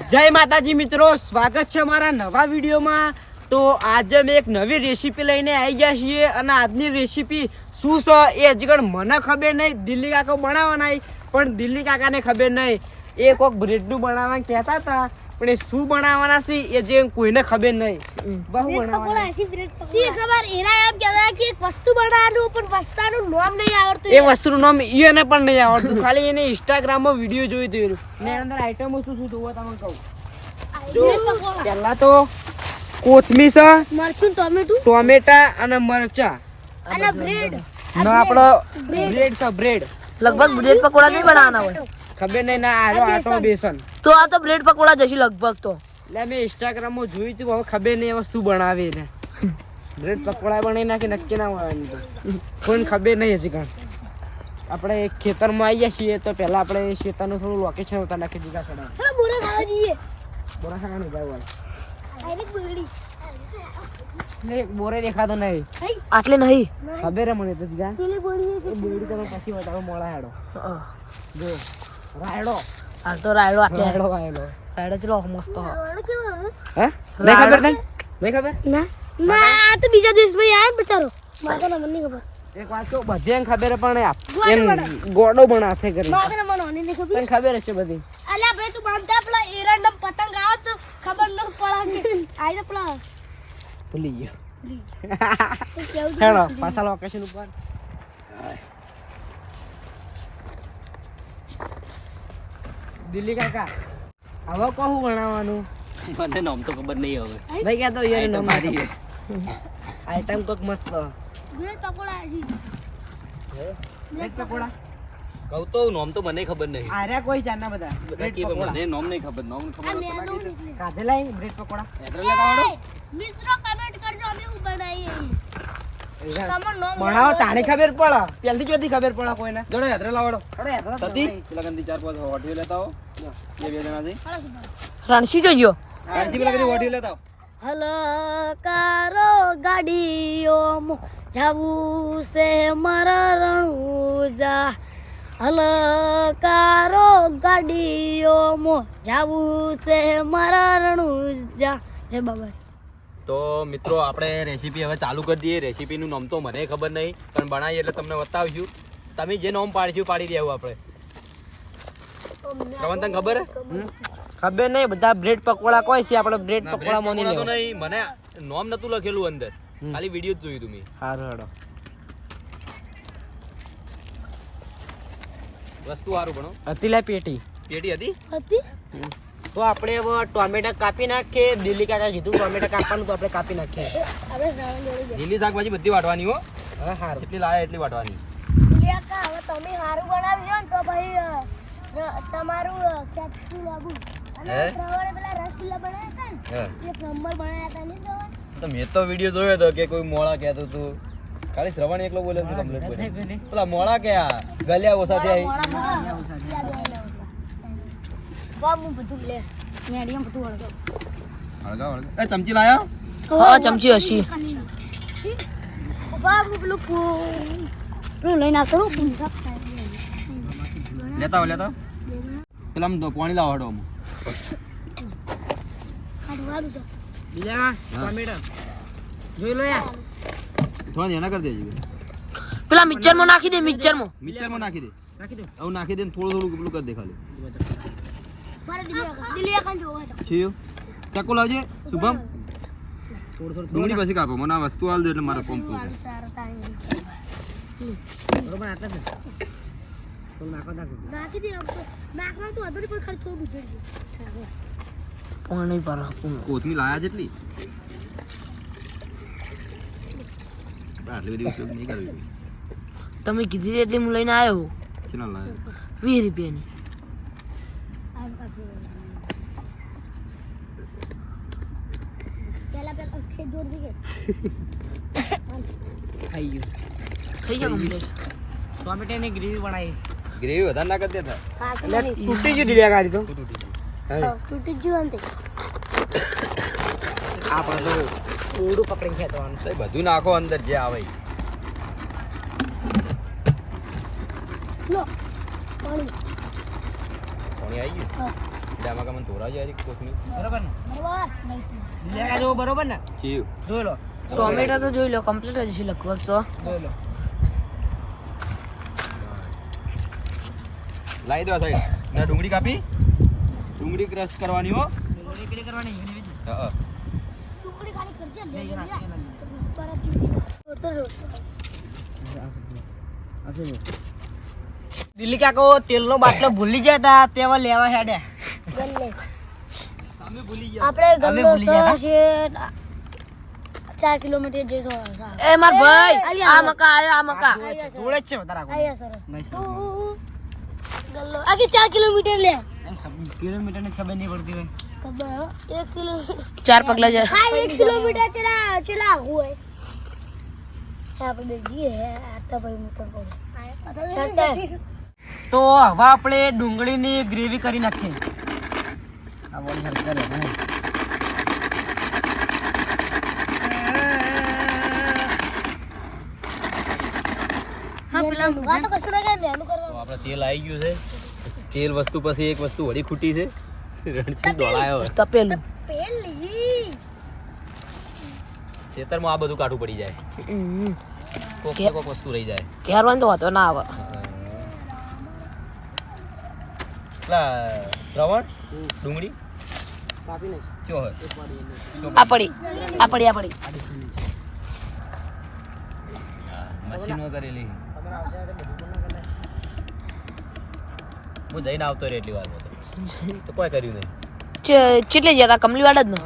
જય માતાજી મિત્રો, સ્વાગત છે મારા નવા વિડીયોમાં. તો આજે મેં એક નવી રેસીપી લઈને આવી ગયા છીએ અને આજની રેસીપી શું છે એ હજી મને ખબર નહીં, દિલ્હી કાકા બનાવવાના પણ દિલ્હી કાકાને ખબર નહીં. એ કોઈક બ્રેડનું બનાવવાનું કહેતા હતા. પણ એ શું બનાવવાના છે એ જે કોઈને ખબર નહીં. બહુ બનાવવાના. સી ખબર? એના એમ કહેતા કે એક વસ્તુ બનાવવાનું પણ વસ્તાનું નામ નહીં આવડતું એ વસ્તુનું નામ એને પણ નહીં આવડતું. ખાલી એને ઇન્સ્ટાગ્રામમાં વીડિયો જોઈ દીધું ને અંદર આઈટમો શું શું જોવા તમને કહું. જો પહેલા તો કોથમીર છે મરચું ટોમેટું? ટોમેટા અને મરચા. અને બ્રેડ. ના આપણો બ્રેડ છે બ્રેડ. લગભગ બ્રેડ પકોડા નહીં બનાવવાના હોય. ખબર નહીં ના આરો આટો બેસન. તો આ તો બ્રેડ પકોડા જશે લગભગ તો. એટલે મેં ઇન્સ્ટાગ્રામમાં જોયું તું હવે ખબર નહીં હવે શું બનાવે ને બ્રેડ પકોડા બનાવી નાખી નક્કી ના હોય કોઈને ખબર નહીં હજી કાંઈ. આપણે ખેતરમાં આવી ગયા છીએ તો પહેલાં આપણે ખેતરનું થોડું લોકેશન ઉતાર નાખી દીધા છે. બોરા બોરે ખાવા જઈએ. બોરા ખાવાનું ભાઈ બોરે. દેખાતો નહીં. આટલે નહીં. ખબર હે મને તો એ બોરડી તમે પછી બતાવો મોડા હેડો. જો. રાયડો. હાલ તો રાયડો આટલે. રાયડો રાયડો રાયડો ચલો મસ્ત. હ. હે નહીં ખબર તને? નહીં ખબર? ના. ના આ તો બીજા દેશમાં આયા બચારો. મારે તો મને નહીં ખબર. એક વાત તો બધાને ખબર પણ એમ ગોડો. પણ કરી. મારે મને નહીં ખબર. તને ખબર હશે બધી. અલ્યા ભાઈ તું બાંધતા પેલા એરંડમ પતંગ આવે તો ખબર ન પડે કે આઈ તો પેલા. ભૂલી ગયો. તો પાછા લોકેશન ઉપર. દિલ્હી કાકા હવે કહું બનાવવાનું મને નામ તો ખબર નહીં હવે. નહીં કહેતો યાર નામ મારી. આઈટમ કોક મસ્ત. બ્રેડ પકોડા છે બ્રેડ પકોડા? કહું તો નામ તો મને ખબર નહીં. આર્યા કોઈ જાણના બધા. બધા બ્રેડ પકોડા. મને નામ નહીં ખબર નામ ખબર કાઢેલા બ્રેડ પકોડા. મિત્રો કમેન્ટ કરજો અમે હું બનાવીએ. તમારું નામ બનાવો તાણે ખબર પડે. પહેલથી ચોથી ખબર પડે કોઈને. જોડે એડ્રેસ લાવડો. સતી પેલા ચાર પાંચ હોટીઓ લેતા આવો. બે બે જણા છે રણસી જોજો રણસી પેલા કંદી હોટીઓ લેતા આવો. હલકારો ગાડીઓમાં જાવું સે મારા રણુજા. હલકારો મો જાવું છે મારા રણુજા. જય બાબા તો મિત્રો આપણે રેસીપી હવે ચાલુ કરી દઈએ. રેસીપીનું નામ તો મને ખબર નહીં પણ બનાવીએ એટલે તમને બતાવીશું. તમે જે નામ પાડીશું પાડી દેવું આપણે. શ્રવણ તને ખબર હે? ખબર નહીં બધા બ્રેડ પકોડા કોઈ છે આપણે બ્રેડ પકોડા મોની પકોડા નહીં મને નામ નતું લખેલું અંદર. ખાલી વીડિયો જ જોયું તમે સારું હેડો વસ્તુ સારું ભણો. હતી લે પેટી. પેટી હતી? હતી? તો આપણે હવે ટોમેટા કાપી નાખીએ. દિલ્હી કાકા કીધું ટોમેટા કાપવાનું તો આપણે કાપી નાખીએ. લીલી શાકભાજી બધી વાટવાની હો. હવે હાર. કેટલી લાયા એટલી વાટવાની. લ્યા કા, હવે તમે સારું બનાવજો ને તો ભાઈ તમારું અ, લાગુ અને હે? શ્રાવણે પેલા રસગુલ્લા બનાવ્યા હતા ને હે? એક નંબર બનાવ્યા હતા નહીં શ્રાવણ? તો મેં તો વીડિયો જોયો હતો કે કોઈ મોળા કહેતો તું. ખાલી શ્રવણ એકલો બોલે કમ્પ્લીટ બોલે. પેલા મોળા કયા? ગલ્યા ઓછા થયા. વાહ, હું બધું લે. બધું એ ચમચી લાયા? હા ચમચી હસી વાહ, હું પેલું પેલું લઈને આવતો રહું, પૂંછા લેતા આવો લેતા આવો. પેલા આમ પાણી લાવો હડો. બીજા? ટોમેટા જોઈ લો યાર. થોડા એના કરી દેજો. પેલા મિક્સરમાં નાખી દે મિક્સરમાં મિક્સરમાં નાખી દે. નાખી દે. આવું નાખી દે થોડું થોડું પેલું કરી દે ખાલી. છીયો ચાકુ લાવજે શુભમ. થોડું થોડું ડુંગળી પછી કાપો મને આ વસ્તુ આલ દે એટલે મારા પંપ. બરોબર આટલા પર કોથમી લાયા જેટલી. આટલી બધી ઉપયોગ નહીં કરવી. તમે કીધી એટલી હું લઈને આવ્યો. વીસ રૂપિયાની. પેલા અંખે જોર દીકે. ખાઈ ગયું. કમ્પ્લીટ ગ્રેવી બનાવી. ગ્રેવી વધારે ના કરી દેતા. એટલે તૂટી ગયું દિલ્યા ગાડી તો. તૂટી ગયું. આ ખેંચવાનું. બધું નાખો અંદર જે આવે લો, પાણી. પાણી આવી ગયું? હા. એટલે આમાં કાં મને ધોરાવી જાય કોથમી બરોબર. ને કા જેવો બરોબર ને? ચીવ જોઈ લો. ટોમેટો તો જોઈ લો કમ્પ્લીટ જ છે લગભગ તો. જોઈ લો. લાવી દો સાઈડ ના ડુંગળી કાપી? ડુંગળી ક્રશ કરવાની હો. ડુંગળી ક્રશ કરવાની. હા ડુંગળી ખાલી કરજે ને નહીં, એના- એના નહીં. રોટો રોટો દિલ્હી કાકો તેલનો બાટલો ભૂલી ગયા હતા તેવા લેવા હેડ્યા ગલ્લે. અમે ભૂલી આપણે અમે ગલ્લો ભૂલી ગયા, સો છે ચાર કિલોમીટર જઈશું એ માર ભાઈ અહીંયા આ મકા આયો આ મકા. જોડે જ છે વધારે આગળ. આયા સર. નહીં સર. ગલ્લો. આગે ચાર કિલોમીટર લે. એમ ખબર- કિલોમીટરની ખબર નહીં પડતી હોય. ખબર હો? એક કિલોમીટર ચાર પગલા જાય હા એક કિલોમીટર ચલા ચલા હોય. આપણે જઈએ આ તો ભાઈ હું તો કહું તો હવે આપણે ડુંગળીની ગ્રેવી કરી નાખીએ. આ વળી હલકા રહે, આપણે તેલ આવી ગયું છે. તેલ વસ્તુ પછી એક વસ્તુ વળી ખૂટી છે. રણસિંહ દોડાયો તપેલું. પેલી ખેતરમાં આ બધું કાઢું પડી જાય. કોક કોક વસ્તુ રહી જાય. કેરવાનું તો વાંધો ના આવે. પેલા શ્રવણ ડુંગળી આપડી આપડી આપડી મશીનો કરેલી. હું જઈને આવતો રે એટલી વાર તો કોઈ કર્યું નહીં. ચેટલે જતા કમલી જ નું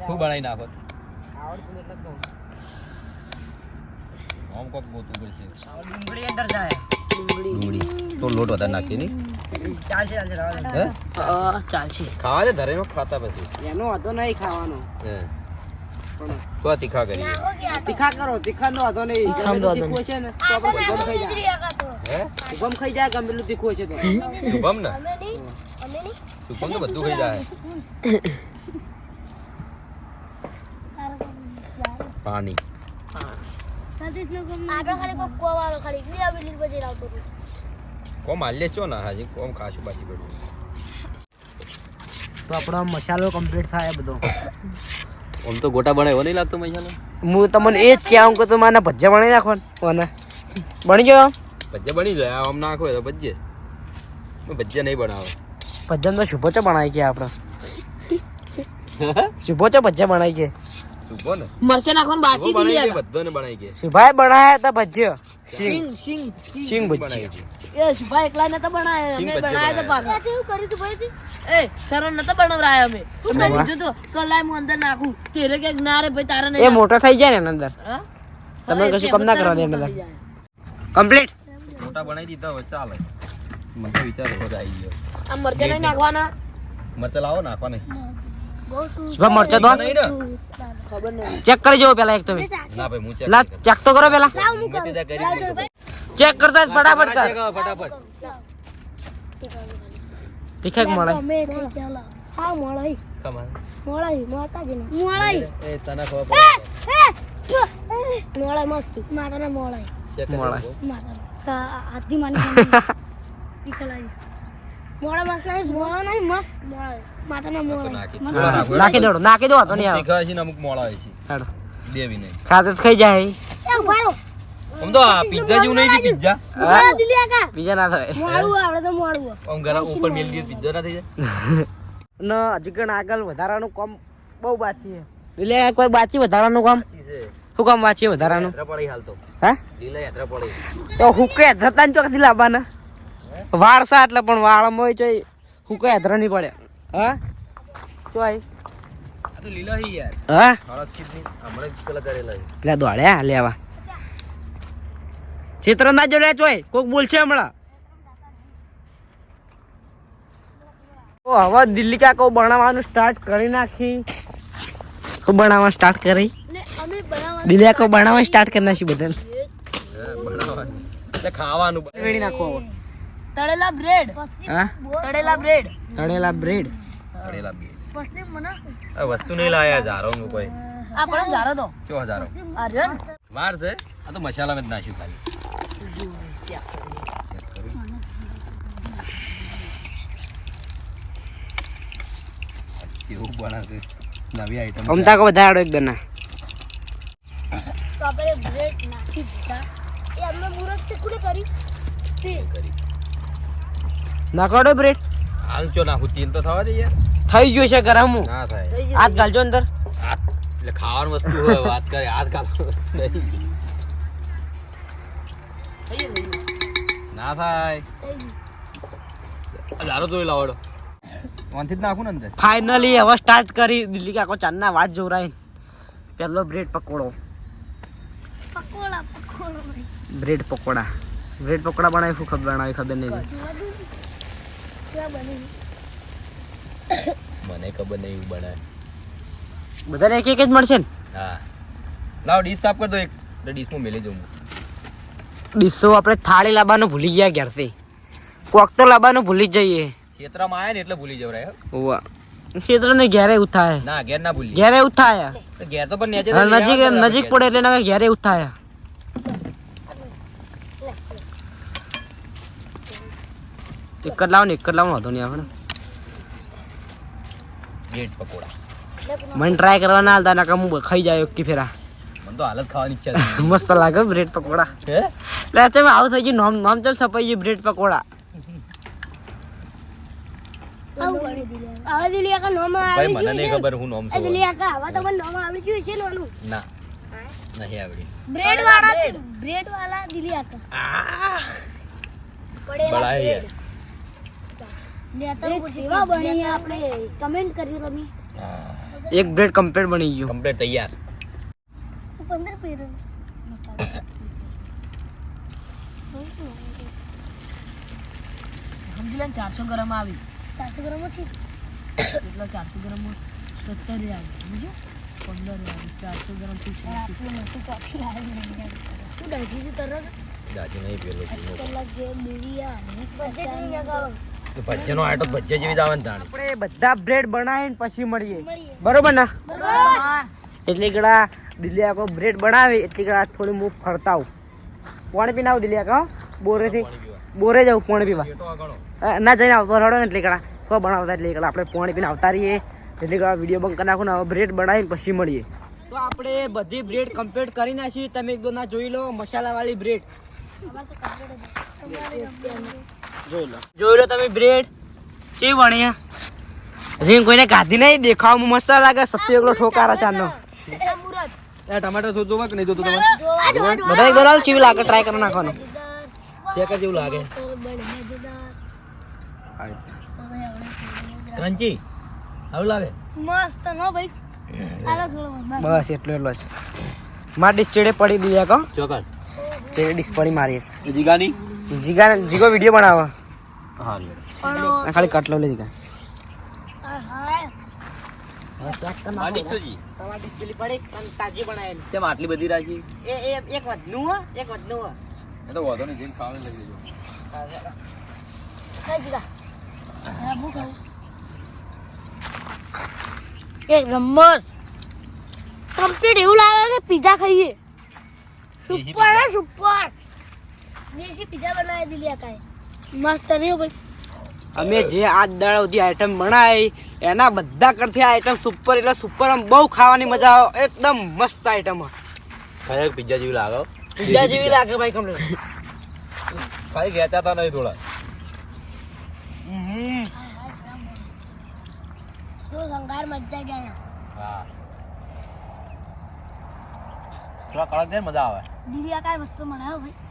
ઠીક બનાવો નાખો, આવડતું એટલે. આમ કોક ગોતું પડશે હવે ડુંગળી અંદર જાય ડુંગળી તો લોટ વધારે નાખી નહીં ચાલશે ચાલશે રહેવા દે. હે હા, ચાલશે ખાવા છે ધરે ખાતા પછી એનો વાંધો નહીં ખાવાનો હે પણ તો આ તીખા કરીએ તીખા કરો તીખા નો વાંધો નહીં તીખામાં તો ગમે વાંધો તેટલું તીખું હશે ને તો આપણે સુગમ ખાઈ જાય હે સુગમ ખાઈ જાય ગમે તેટલું તીખું હશે તો શુભમ ને અમે નહીં અમે નહીં શુભમ તો બધું ખાઈ જાય પાણી આપણે ખાલી ખાલી હતો. કોમ છો ને હાજી? કોમ ખાશું પાછી પડ્યું તો આપણો મસાલો કમ્પ્લીટ થાય બધો. ઓમ તો ગોટા બનાવ્યો નહીં લાગતો મસાલો? હું તમને એ જ કહેવું કે તો મને ભજીયા બનાવી નાખો ને બની ગયો ભજીયા બની જાય આમ નાખો તો ભજીએ હું ભજીયા નહીં બનાવે. ભજન તો શુભો બનાવી ગયા આપણે. શુભો ચો ભજીયા બનાવી ગયા? મરચા નાખવાનું બાચી દીધી છે બધાને બનાવી ગયા સુભાઈ બનાયા હતા ભજીયા. સિંગ સિંગ સિંગ બનાવી એ સુભાઈ એકલા નતા બનાયા અમે બનાયા તો પાછા. તે એવું કર્યું તું ભાઈ એ સરળ નતા બનાવરાયા અમે. અમે લીધું તો કલાઈ હું અંદર નાખું. તેરે કે ના રે ભાઈ તારે એ મોટો થઈ જાય ને અંદર. તમે કશું કમ ના કરવા દે જાય. કમ્પ્લીટ મોટા બનાવી દીધા હવે ચાલે. મને વિચાર હો આવી ગયો. આ મરચા નહીં નાખવાના? મરચા લાવો નાખવા નહીં મરચો તો નહીં ને? નહીં ચેક કરી જોવો પેલા એક તમે. ના ભાઈ હું ચેક લા ચેક તો કરો પેલા. ચેક કરતા ફટાફટ કર. ફટાફટ. તીખા કે મળે અમે થઈ ગયા લા. હા મોળાઈ કમાલ મોળાઈ માતાજી મોળાઈ એ તને ખબર પડે મસ્ત. માતાના. માતાના. સા હાથી માની તીખલાઈ મોળા મસ્ત નહીં મોળા નહીં મસ્ત. મોળાઈ માતાના તો નાખી દો. નાખી દો વાંધો નહીં આવે છે ને અમુક મોળા હોય છે. હાલો. દેવી નહીં. ખાતે ખાઈ જાય. એ ઊભા આમ તો પિઝા જેવું નહીં પિઝા ના થાય. મોળું આવડે તો મોળું આમ ગરમ ઉપર મેલ દઈએ પિઝા ના થઈ જાય? ને હજી પણ આગળ વધારાનું કામ બહુ બાકી છે. એટલે કોઈ બાકી વધારાનું કામ? શું કામ બાકી વધારાનું? હાલ તો. હા? લીલા યાત્રા પડી. તો હુકે ધરતા ને ચોકથી લાવવાના? વાળ સા એટલે પણ વાળમાં હોય ચોય કઈ ધર નહીં પડે. હા? ચોય. આ તો લીલા હી યાર. હા? હળદ ચીટની હમણાં જ પેલા કરેલા છે. એટલે દોડ્યા લેવા ચિત્ર ના જો ચોય કોક બોલશે હમણાં. હવે દિલ્હી કાકો બનાવવાનું સ્ટાર્ટ કરી નાખી. શું બનાવવાનું સ્ટાર્ટ કરી. ને અમે બનાવવા દિલ્હી કાકો બનાવવાનું સ્ટાર્ટ કરી નાખ્યું બધાને. હે, ખાવાનું વેડી નાખો તળેલા બ્રેડ હા? તળેલા બ્રેડ તળેલા બ્રેડ તળેલા બ્રેડ આ વસ્તુ નહીં લાયા જારો હું કોઈ. આ પણ જારો તો. કયો જારો? અર્જન વાર છે? આ તો મસાલા મેં નાખ્યું ખાલી. એવું બનાશે નવી આઈટમ અમતા કો વધારાડો એક ના તો આપણે બ્રેડ નાખી દીધા. એ અમે મુરત છે કુલે કરી? તે કરી? નાખોડો બ્રેડ હાલજો નાખું તેલ તો થવા દે યાર થઈ ગયું છે ગરમ. ના થાય. હાથ ગાલજો અંદર. એટલે ખાવાની વસ્તુ હોય વાત કરે હાથ ખાવાની વસ્તુ નહીં ના થાય. થઈ ગયું. લારો જોઈ લાવડો. વાંથી જ નાખું ને અંદર? ફાઇનલી હવે સ્ટાર્ટ કરી દિલ્હી કાકો ચાંદના વાટ જોવરાય. પહેલો બ્રેડ પકોડો. પકોડા પકોડા. બ્રેડ પકોડા. બ્રેડ પકોડા બનાવી શું ખબર બનાવી ખબર નહીં. કેવા બને. મને ખબર નહીં એવું બનાય બધાને એક એક જ મળશે ને? હા. લાવ ડીશ સાફ કરી દો એક. ડીશ ડીશમાં મેલી જઉં ડીશો આપણે થાળી લાવવાનું ભૂલી ગયા ઘેરથી. કોક તો લાવવાનું ભૂલી જ જઈએ. ક્ષેત્રમાં આવ્યા ને એટલે ભૂલી જવરાય હો. ઓવા ક્ષેત્ર ને ઘેરે એવું ના ઘેર ના ભૂલી ઘેરે તો ઘેર તો પણ નજીક નજીક પડે એટલે ના ઘેરે એવું એક જ લાવો ને એક જ લાવો વાંધો નહીં આપણે બ્રેડ પકોડા. મને ટ્રાય કરવા ના હાલતા ના હું ખાઈ જાય કે ફેરા. મને તો હાલત ખાવાની ઈચ્છા મસ્ત લાગે બ્રેડ પકોડા. હે? લે તમે આવું થઈ ગયું. નોમ નોમ ચમ સપાઈ ગયું બ્રેડ પકોડા. આવું બને દિલિયા. આવા દિલિયા કા નોમ ભાઈ મને નહીં ખબર હું નોમ છું આવા તમને નોમ આવડી ગયું છે નોનું. ના. નહીં આવડી. બ્રેડ વાળા બ્રેડ વાળા દિલિયા બળાય બ્રેડ લેતા સેવા બની આપણે. કમેન્ટ કરજો તમે. એક બ્રેડ કમ્પ્લીટ બની ગયું. કમ્પ્લીટ તૈયાર. પંદર પેર સમજી ચારસો ગ્રામ આવી. ચારસો ગ્રામ છે એટલે ચારસો ગ્રામ સત્તર આવી. સમજો પંદર આવી. ચારસો ગ્રામ શું આટલું મોટું કોફી આવી તું દાજી તરત જાજી નહીં પેલો કલાક જે બિરિયાની. બધે તો આટો ભજીયા જેવી જ આવે ને તાણે. આપણે બધા બ્રેડ બનાવીને પછી મળીએ. બરોબર ના? એટલે એટલી ગળા દિલ્હી આખો બ્રેડ બનાવે એટલી ગળા થોડી હું ફરતા આવું. પાણી પીને આવું દિલ્હી આખો બોરેથી બોરે જાઉં પાણી પીવા. ના જઈને આવતો રડો ને એટલે ગળા સો બનાવતા એટલે ગળા આપણે પાણી પીને આવતા રહીએ. એટલી ગળા વીડિયો બંધ કરી નાખું ને બ્રેડ બનાવીને પછી મળીએ. તો આપણે બધી બ્રેડ કમ્પ્લીટ કરી નાખી. તમે એક દો ના જોઈ લો મસાલાવાળી બ્રેડ. જોઈ લો. જોઈ લો તમે બ્રેડ. ચેવી વણ્યા રીંગ કોઈને ગાધી નહીં દેખાવામાં મસ્ત લાગે સત્ય એકલો ઠોકારા ચાંદનો. મુરત એ ટમાટર શું જોવા કે નહીં જોતું તમે બધા એક દોરાલ ચેવી લાગે? ટ્રાય કરી નાખવાનું. ચેક જેવું લાગે. ક્રંચી આવું લાગે? મસ્ત નો ભાઈ. બસ બસ એટલો એટલો છે. માર ડીશ ચેડે પડી દીધા કો? ચોકર ચેડે ડીશ પડી મારી. જીગાની જીગા જીગો વીડિયો બનાવો. હા ખાલી કટલો લે જીગા આટલી બધી રાખી? એક વધનું એક વધનું હો. એ તો વાંધો નહીં જેમ ખાવે લઈ લેજો. હા હું એક નંબર. કમ્પ્લીટ એવું લાગે કે પીઝા ખાઈએ. Super super. દેશી પીઝા બનાવી દીધી આ કાંઈ મસ્ત નહીં ભાઈ. અમે જે આજ દાડા સુધી આઈટમ બનાવી એના બધા કરતી આઈટમ સુપર એટલે સુપર આમ બહુ ખાવાની મજા આવે. એકદમ મસ્ત આઈટમ ખરેખર પિઝા જેવી લાગે પિઝા જેવી લાગે ભાઈ કમ્પ્લીટ ખાલી ખેંચાતા નહીં થોડા. તો સંગાર મજા ગયા હા. થોડા કડક દે મજા આવે. દીદી આ કાંઈ મસ્ત બનાવ્યો ભાઈ. તો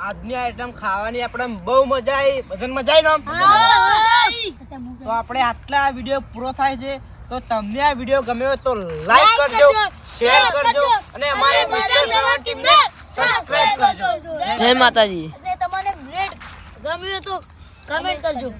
આજની આઈટમ ખાવાની આપણે બહુ મજા આવી. બધાને મજા આવી ને તો આપણે આટલા વીડિયો પૂરો થાય છે. તો તમને આ વીડિયો ગમ્યો તો લાઈક કરજો શેર કરજો અને અમારી મિસ્ટર સેવન ટીમને સબસ્ક્રાઇબ કરજો. જય માતાજી. તમને બ્રેડ ગમ્યું તો કમેન્ટ કરજો.